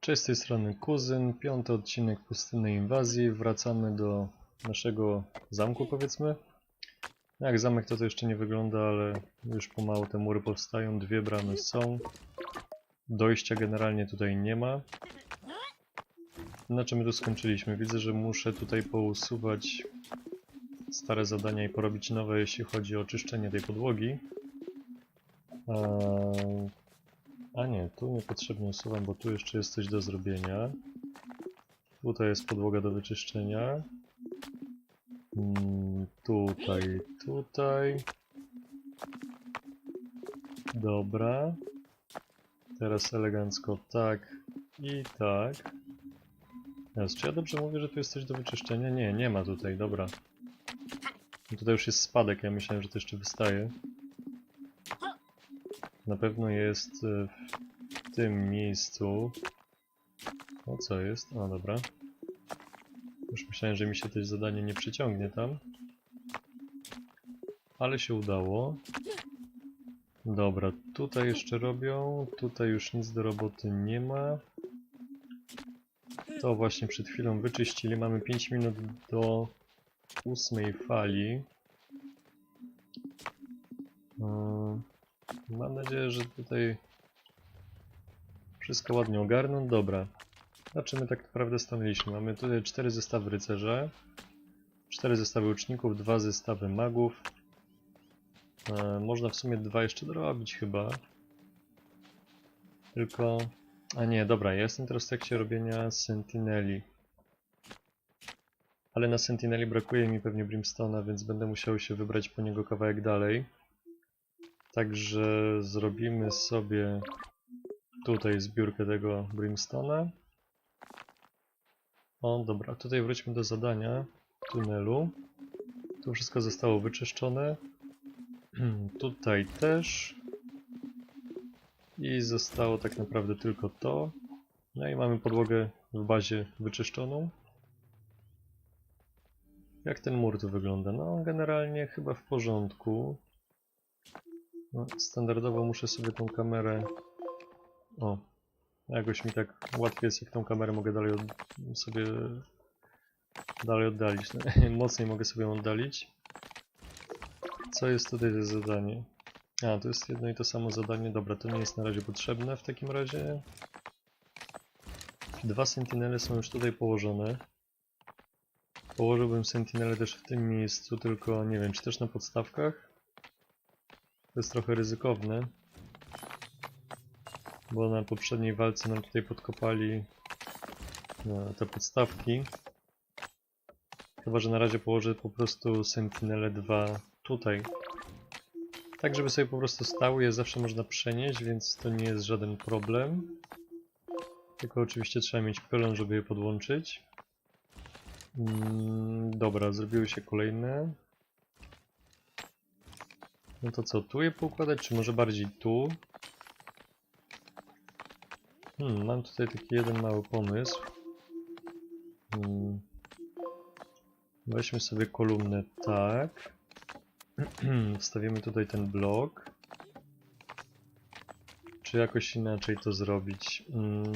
Cześć z tej strony Kuzyn, piąty odcinek Pustynnej Inwazji. Wracamy do naszego zamku powiedzmy. Jak zamek to to jeszcze nie wygląda, ale już pomału te mury powstają, dwie bramy są. Dojścia generalnie tutaj nie ma. Na czym my tu skończyliśmy? Widzę, że muszę tutaj pousuwać stare zadania i porobić nowe, jeśli chodzi o czyszczenie tej podłogi. Eee, a nie, tu niepotrzebnie usuwam, bo tu jeszcze jest coś do zrobienia. Tutaj jest podłoga do wyczyszczenia. Mm, tutaj, tutaj. Dobra. Teraz elegancko tak i tak. Teraz, czy ja dobrze mówię, że tu jest coś do wyczyszczenia? Nie, nie ma tutaj, dobra. No Tutaj już jest spadek, ja myślałem, że to jeszcze wystaje. Na pewno jest e, w tym miejscu. O co jest? O dobra. Już myślałem, że mi się to zadanie nie przyciągnie tam. Ale się udało. Dobra, tutaj jeszcze robią. Tutaj już nic do roboty nie ma. To właśnie przed chwilą wyczyścili. Mamy 5 minut do ósmej fali. Yy, Mam nadzieję, że tutaj wszystko ładnie ogarną. Dobra. Na czym my tak naprawdę stanęliśmy? Mamy tutaj cztery zestawy rycerza, cztery zestawy łuczników, dwa zestawy magów. E, można w sumie dwa jeszcze dorobić chyba. Tylko... A nie, dobra, ja jestem teraz w trakcie robienia sentineli. Ale na sentineli brakuje mi pewnie brimstone'a, więc będę musiał się wybrać po niego kawałek dalej. Także zrobimy sobie tutaj zbiórkę tego brimstone'a. O, dobra, tutaj wróćmy do zadania tunelu. Tu wszystko zostało wyczyszczone. tutaj też. I zostało tak naprawdę tylko to. No i mamy podłogę w bazie wyczyszczoną. Jak ten mur tu wygląda? No, generalnie chyba w porządku. No, standardowo muszę sobie tą kamerę... O, jakoś mi tak łatwiej jest, jak tą kamerę mogę dalej od... sobie dalej oddalić. Mocniej mogę sobie ją oddalić. Co jest tutaj za zadanie? A, to jest jedno i to samo zadanie. Dobra, to nie jest na razie potrzebne w takim razie. Dwa sentinele są już tutaj położone. Położyłbym sentinele też w tym miejscu, tylko nie wiem, czy też na podstawkach? To jest trochę ryzykowne. Bo na poprzedniej walce nam tutaj podkopali e, te podstawki. Chyba, że na razie położę po prostu Sentinele 2 tutaj. Tak, żeby sobie po prostu stały, je zawsze można przenieść, więc to nie jest żaden problem. Tylko oczywiście trzeba mieć pylon, żeby je podłączyć. Mm, dobra, zrobiły się kolejne. No to co, tu je poukładać, czy może bardziej tu? Hmm, mam tutaj taki jeden mały pomysł. Hmm. Weźmy sobie kolumnę tak. Wstawimy tutaj ten blok. Czy jakoś inaczej to zrobić? Hmm.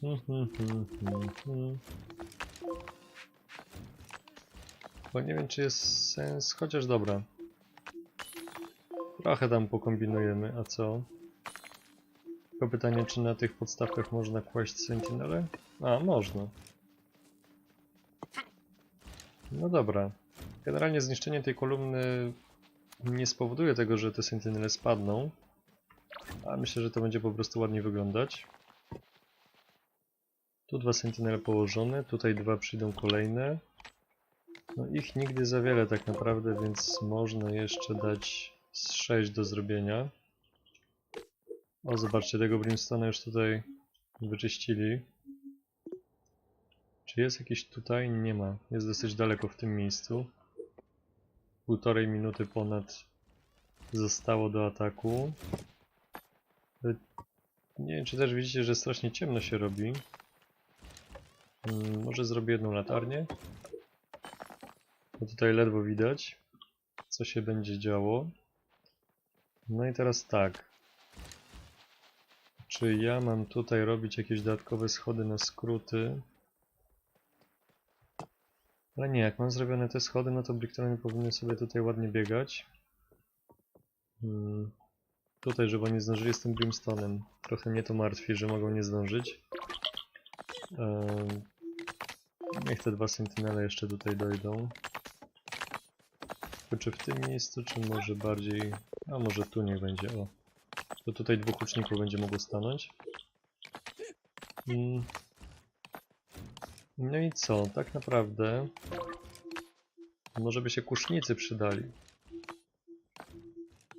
Hmm, hmm, hmm, hmm, hmm. Bo nie wiem, czy jest sens, chociaż dobra. Trochę tam pokombinujemy, a co? Tylko pytanie, czy na tych podstawkach można kłaść sentinele? A, można. No dobra. Generalnie zniszczenie tej kolumny nie spowoduje tego, że te sentinele spadną. A myślę, że to będzie po prostu ładnie wyglądać. Tu dwa sentinele położone, tutaj dwa przyjdą kolejne. No ich nigdy za wiele tak naprawdę, więc można jeszcze dać z 6 do zrobienia. O, zobaczcie, tego brimstone'a już tutaj wyczyścili. Czy jest jakiś tutaj? Nie ma. Jest dosyć daleko w tym miejscu. Półtorej minuty ponad zostało do ataku. Y, Nie wiem, czy też widzicie, że strasznie ciemno się robi. Mm, Może zrobię jedną latarnię. Bo tutaj ledwo widać, co się będzie działo. No i teraz tak. Czy ja mam tutaj robić jakieś dodatkowe schody na skróty? Ale nie, jak mam zrobione te schody, no to Bricktorny powinny sobie tutaj ładnie biegać. Hmm. Tutaj, żeby oni zdążyli z tym Brimstonem. Trochę mnie to martwi, że mogą nie zdążyć. Ehm, niech te dwa Sentinele jeszcze tutaj dojdą. Czy w tym miejscu, czy może bardziej... A może tu niech będzie, o. To tutaj dwóch łuczników będzie mogło stanąć. Mm. No i co? Tak naprawdę... Może by się kusznicy przydali.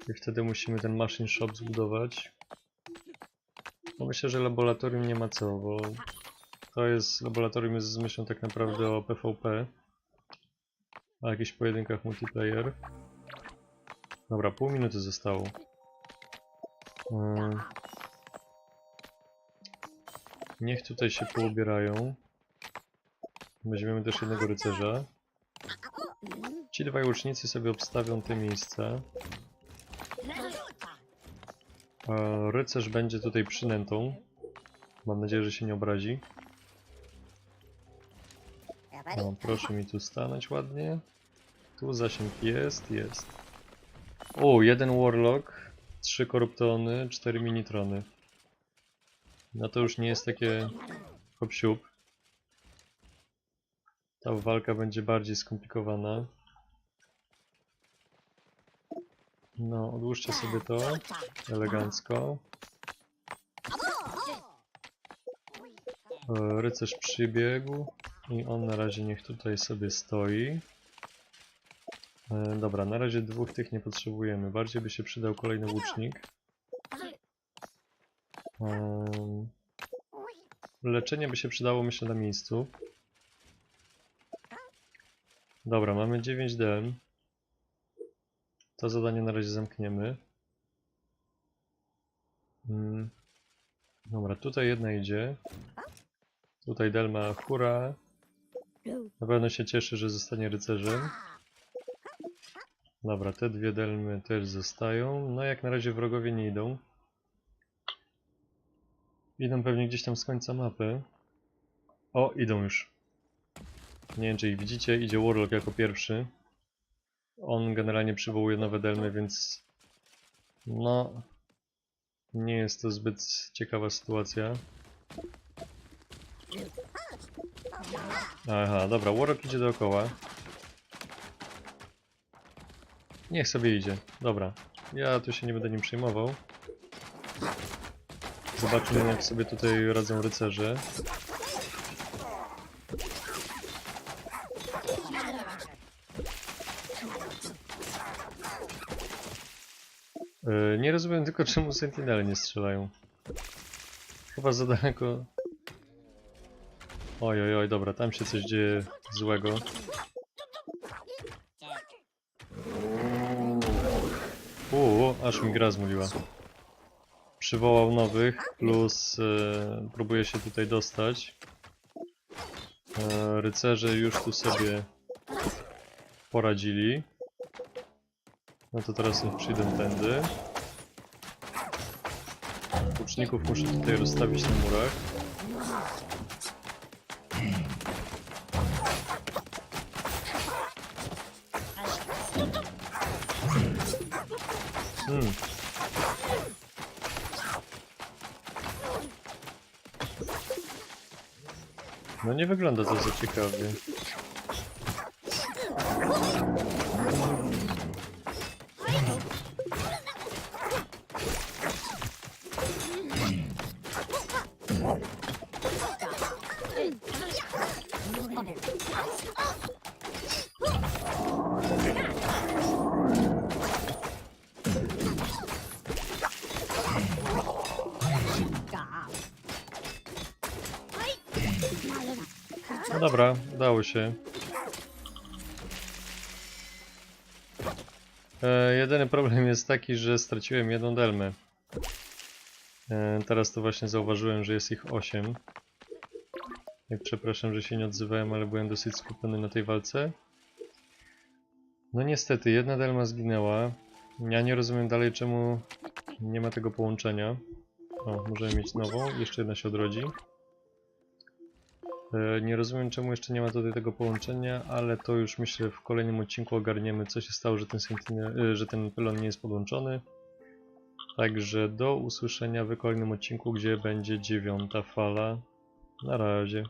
I wtedy musimy ten machine shop zbudować. No myślę, że laboratorium nie ma co, bo to jest laboratorium jest z myślą tak naprawdę o PvP. A jakichś pojedynkach multiplayer. Dobra, pół minuty zostało. Ym. Niech tutaj się poubierają. Weźmiemy też jednego rycerza. Ci dwaj łucznicy sobie obstawią te miejsca. E, Rycerz będzie tutaj przynętą. Mam nadzieję, że się nie obrazi. No, proszę mi tu stanąć ładnie. Tu zasięg jest, jest. O, jeden Warlock, trzy Koruptony, cztery Minitrony. No to już nie jest takie hop Ta walka będzie bardziej skomplikowana. No, odłóżcie sobie to elegancko. E, Rycerz przybiegł i on na razie niech tutaj sobie stoi. E, Dobra, na razie dwóch tych nie potrzebujemy. Bardziej by się przydał kolejny łucznik. Em, Leczenie by się przydało myślę na miejscu. Dobra, mamy 9 DM. To zadanie na razie zamkniemy. Mm. Dobra, tutaj jedna idzie. Tutaj Delma hura. Na pewno się cieszy, że zostanie rycerzem. Dobra, te dwie Delmy też zostają. No jak na razie wrogowie nie idą. Idą pewnie gdzieś tam z końca mapy. O, idą już. Nie wiem czy ich widzicie, idzie Warlock jako pierwszy. On generalnie przywołuje nowe delmy, więc no nie jest to zbyt ciekawa sytuacja. Aha, dobra, Warlock idzie dookoła. Niech sobie idzie. Dobra, ja tu się nie będę nim przejmował. Zobaczmy jak sobie tutaj radzą rycerze. Yy, nie rozumiem tylko czemu sentinele nie strzelają. Chyba za daleko. Oj, oj, oj, dobra, tam się coś dzieje złego. Uuu, aż mi gra zmuliła. Przywołał nowych, plus e, próbuje się tutaj dostać. E, rycerze już tu sobie poradzili. No to teraz niech przyjdę tędy. Łuczników muszę tutaj rozstawić na murach. No nie wygląda to za ciekawie. Dobra, udało się. E, jedyny problem jest taki, że straciłem jedną delmę. E, teraz to właśnie zauważyłem, że jest ich 8. Jak przepraszam, że się nie odzywałem, ale byłem dosyć skupiony na tej walce. No niestety, jedna delma zginęła. Ja nie rozumiem dalej, czemu nie ma tego połączenia. O, możemy mieć nową. Jeszcze jedna się odrodzi. E, Nie rozumiem czemu jeszcze nie ma tutaj tego połączenia, ale to już myślę w kolejnym odcinku ogarniemy co się stało, że ten, e, że ten pylon nie jest podłączony. Także do usłyszenia w kolejnym odcinku, gdzie będzie dziewiąta fala. Na razie.